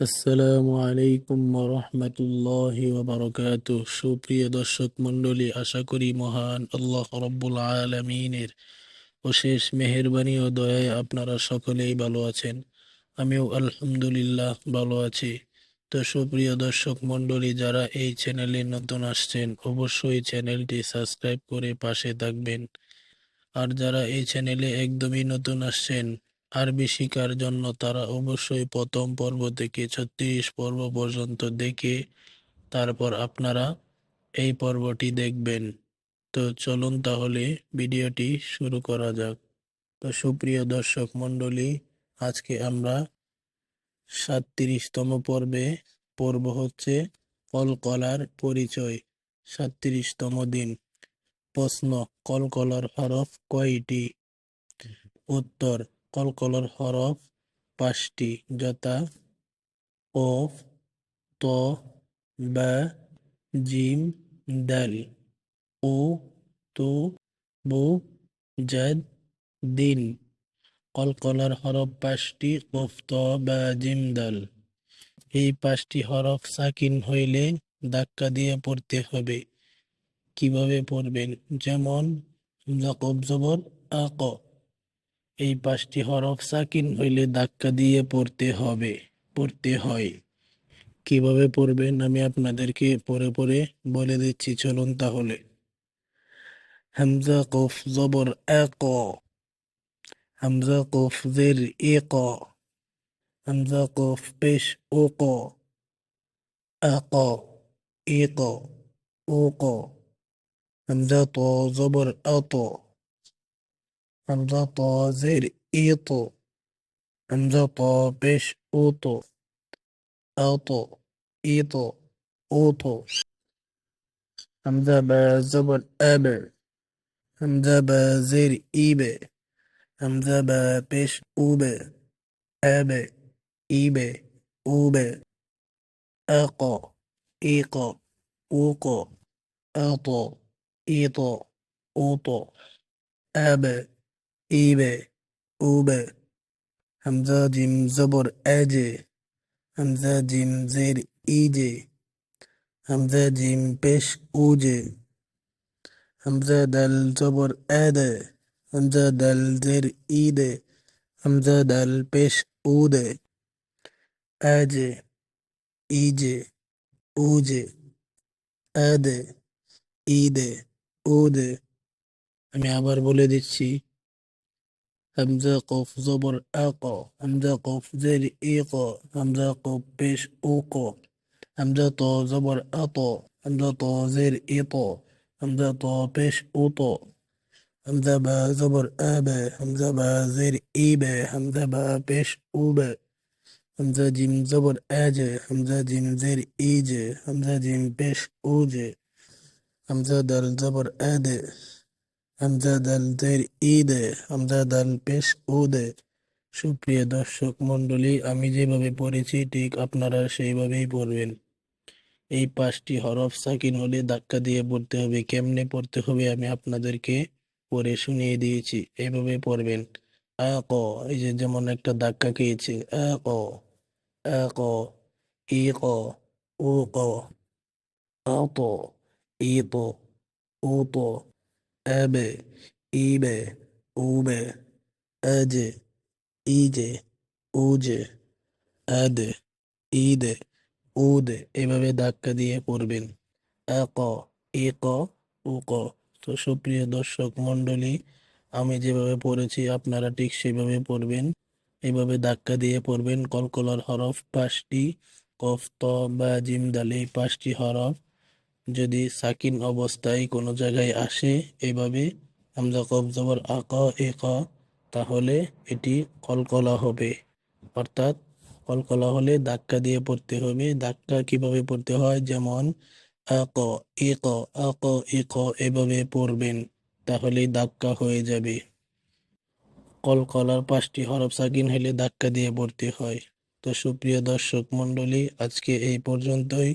আসসালামু আলাইকুম রহমতুল্লাহি ওবরকাত সুপ্রিয় দর্শক মণ্ডলী, আশা করি মহান আল্লাহ রব্বুল আলমিনের অশেষ মেহেরবানি ও দয়ায় আপনারা সকলেই ভালো আছেন। আমিও আলহামদুলিল্লাহ ভালো আছি। তো সুপ্রিয় দর্শক মণ্ডলী, যারা এই চ্যানেলে নতুন আসছেন, অবশ্যই চ্যানেলটি সাবস্ক্রাইব করে পাশে থাকবেন। আর যারা এই চ্যানেলে একদমই নতুন আসছেন আরবি শিকার জন্য তারা অবশ্যই প্রথম পর্ব থেকে ছত্রিশ পর্ব পর্যন্ত দেখে তারপর আপনারা এই পর্বটি দেখবেন। তো চলুন তাহলে ভিডিওটি শুরু করা যাক। তো সুপ্রিয় দর্শক মণ্ডলী, আজকে আমরা সাতত্রিশতম পর্বে, পর্ব হচ্ছে কলকলার পরিচয়, সাতত্রিশতম দিন। প্রশ্ন, কলকলার হরফ কয়টি? উত্তর কলকলার হরফ পাঁচটি, যথা কফ ত, বা, জিম, দাল ও তু, বু, জাদ, দিন। কলকলার হরফ পাঁচটি, কফ, ত, বা, জিম, দাল। এই পাঁচটি হরফ সাকিন হইলে ধাক্কা দিয়ে পড়তে হবে। কীভাবে পড়বেন? যেমন জবর আক এই পাঁচটি হরফ সাকিন হইলে ধাক্কা দিয়ে পড়তে হবে, পড়তে হয়। কীভাবে পড়বেন আমি আপনাদেরকে পরে পরে বলে দিচ্ছি, চলুন তাহলে। হামজা কফ জবর আক হামজা কফ জের ইক, হামজা কফ পেশ ওক আক ইক ওক হামজা ত জবর আত হামজা ত জের ইত হামজা ত পেশ ওত আত ইত ওত হামজা বা জবর আব হামজা বা জের ইবে হামজা বা পেশ উবে আবে ইবে উবে আক ইক উক আত ইত ওত আবে ইবে উবে হামজা জিম জবর আজে হামজা জিম জের ইজে হামজা জিম পেশ উজে হামজা দাল জবর আদে হামজা দাল জের ইদে হামজা দাল পেশ উদে আজে ইজে উজে আদে ঈদে উদে আমি আবার বলে দিচ্ছি হামজা কফ জবর আক হামজা কফ জের ইক হামজা কফ পেশ উক হামজা ত জবর আত হামজা ত জের ইত হামজা ত পেশ উত হামজা বা জবর আবে হামজা বা জের ইবে হামজা বা পেশ উবে হামজা জিম জবর আজে হামজা জিম জের ইজে হামজা জিম পেশ উজে হামজা দাল জবর আদে হামজা দাল জের ঈদে হামজা দাল পেশ উদে। সুপ্রিয় দর্শক মণ্ডলী, আমি যেভাবে পড়েছি, ঠিক আপনারা সেইভাবেই পড়বেন। এই পাঁচটি হরফ সাকিন হলে ধাক্কা দিয়ে পড়তে হবে, কেমনে পড়তে হবে আমি আপনাদেরকে পড়ে শুনিয়ে দিয়েছি এইভাবে পড়বেন। আ, ক, এই যে যেমন একটা ধাক্কা খেয়েছে, আ, ক ক, ই, ক, উ, ক, আ ই, ত, উ, ত আবে ইবে উবে আজে ইজে উজে আদে ঈদে উদে এভাবে ধাক্কা দিয়ে পড়বেন এক এক উক তো সুপ্রিয় দর্শক মণ্ডলী, আমি যেভাবে পড়েছি, আপনারা ঠিক সেভাবে পড়বেন। এভাবে ধাক্কা দিয়ে পড়বেন। কলকলার হরফ পাঁচটি, কফ, ত, বা, জিম, দাল পাঁচটি হরফ। যদি সাকিন অবস্থায় কোনো জায়গায় আসে এভাবে হামজা কফ জবর আক, এক, তাহলে এটি কলকলা হবে। অর্থাৎ কলকলা হলে ধাক্কা দিয়ে পড়তে হবে। ধাক্কা কীভাবে পড়তে হয়? যেমন, আক ইক আক ইক এভাবে পড়বেন, তাহলেই ধাক্কা হয়ে যাবে। কলকলার পাঁচটি হরফ সাকিন হলে ধাক্কা দিয়ে পড়তে হয়। তো সুপ্রিয় দর্শক মণ্ডলী, আজকে এই পর্যন্তই।